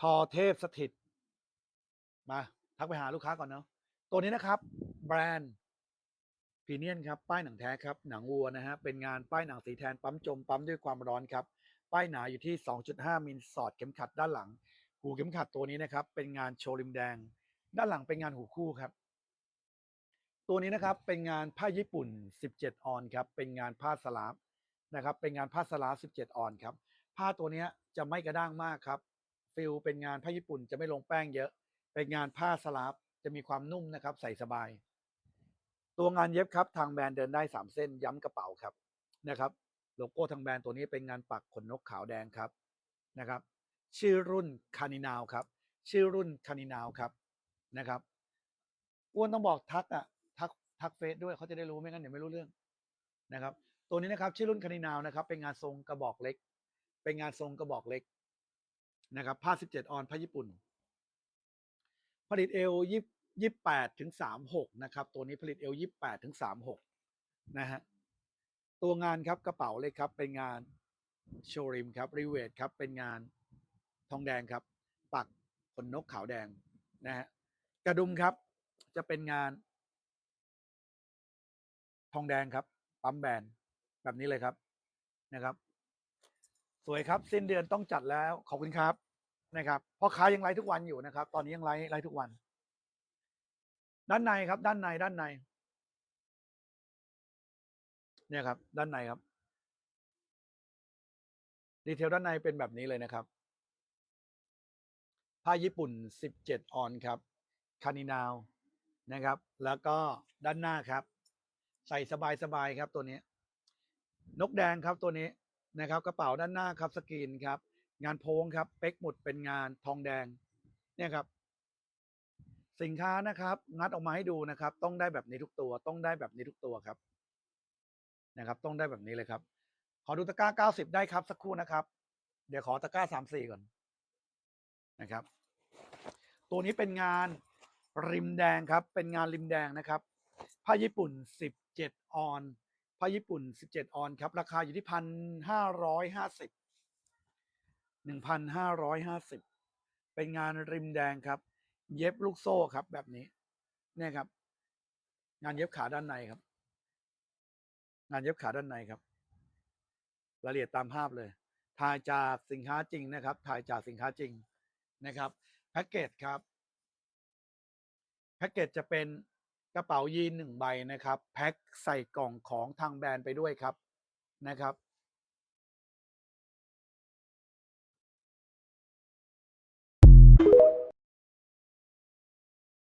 ทอเทพสถิต มา ทักไปหาลูกค้าก่อนเนาะตัวนี้นะครับ แบรนด์พีเนียนครับ ป้ายหนังแท้ครับ หนังวัวนะฮะ เป็นงานป้ายหนังสีแทนปั๊มจม ปั๊มด้วยความร้อนครับ ป้ายหนาอยู่ที่ 2.5 มิลสอดเข็มขัดด้านหลัง หูเข็มขัดตัวนี้นะครับ เป็นงานโชว์ริมแดง ด้านหลังเป็นงานหูคู่ครับ ตัวนี้นะครับ เป็นงานผ้าญี่ปุ่น 17 ออนครับ เป็นงานผ้าสลาฟนะครับ เป็นงานผ้าสลาฟ17 ออนครับ ผ้าตัวเนี้ยจะไม่กระด้างมากครับ ฟิลเป็นงานผ้าญี่ปุ่นจะไม่ลงแป้งเยอะ เป็นงานผ้าสลาฟจะมีความนุ่มนะครับ ใส่สบาย ตัวงานเย็บครับ ทางแบรนด์เดินได้ 3 เส้นย้ำกระเป๋าครับนะครับ โลโก้ทางแบรนด์ตัวนี้เป็นงานปักขนนกขาวแดงครับนะครับ ชื่อรุ่นคานินาวครับ ชื่อรุ่นคานินาวครับนะครับอ้วนต้องบอกทักอะทักทักเฟซด้วยเขาจะได้รู้ไม่งั้นเดี๋ยวไม่รู้เรื่องนะครับ ตัวนี้นะครับชื่อรุ่นคานินาวนะครับ เป็นงานทรงกระบอกเล็ก เป็นงานทรงกระบอกเล็ก นะครับผ้า17ออนผ้าญี่ปุ่น ผลิตเอลยี่ยี่แปดถึงสามหกนะครับ ตัวนี้ผลิตเอลยี่แปดถึงสามหกนะฮะตัวงานครับกระเป๋าเลยครับ เป็นงานโชว์ริมครับรีเวทครับ เป็นงานทองแดงครับ ปักขนนกขาวแดงนะฮะกระดุมครับ จะเป็นงาน ทองแดงครับ ปั๊มแบนแบบนี้เลยครับนะครับ สวยครับ สิ้นเดือนต้องจัดแล้ว ขอบคุณครับนะครับพ่อค้ายังไลฟ์ทุกวันอยู่นะครับ ตอนนี้ยังไลฟ์ไลฟ์ทุกวัน ด้านในครับ ด้านในด้านใน เนี่ยครับ ด้านในครับดีเทลด้านในเป็นแบบนี้เลยนะครับผ้าญี่ปุ่น 17 ออนครับคานินาวนะครับ แล้วก็ด้านหน้าครับ ใส่สบายๆครับตัวนี้ นกแดงครับตัวนี้ นะครับ กระเป๋าด้านหน้าครับสกรีนครับ งานโพงครับ เป๊กหมุดเป็นงานทองแดง เนี่ยครับ สินค้านะครับงัดออกมาให้ดูนะครับ ต้องได้แบบนี้ทุกตัว ต้องได้แบบนี้ทุกตัวครับ นะครับ ต้องได้แบบนี้เลยครับ ขอดูตะกร้า 90 ได้ครับสักครู่นะครับ เดี๋ยวขอตะกร้า 34 ก่อนนะครับ ตัวนี้เป็นงานริมแดงครับ เป็นงานริมแดงนะครับผ้าญี่ปุ่น 17 ออน ผ้าญี่ปุ่น 17 ออนครับ ราคาอยู่ที่พันห้าร้อยห้าสิบหนึ่งพันห้าร้อยห้าสิบเป็นงานริมแดงครับ เย็บลูกโซ่ครับแบบนี้ เนี่ยครับ งานเย็บขาด้านในครับ งานเย็บขาด้านในครับ รายละเอียดตามภาพเลย ถ่ายจากสินค้าจริงนะครับ ถ่ายจากสินค้าจริงนะครับ แพ็กเกจครับ แพ็กเกจจะเป็น กระเป๋ายีนหนึ่งใบนะครับ แพ็คใส่กล่องของทางแบรนด์ไปด้วยครับนะครับ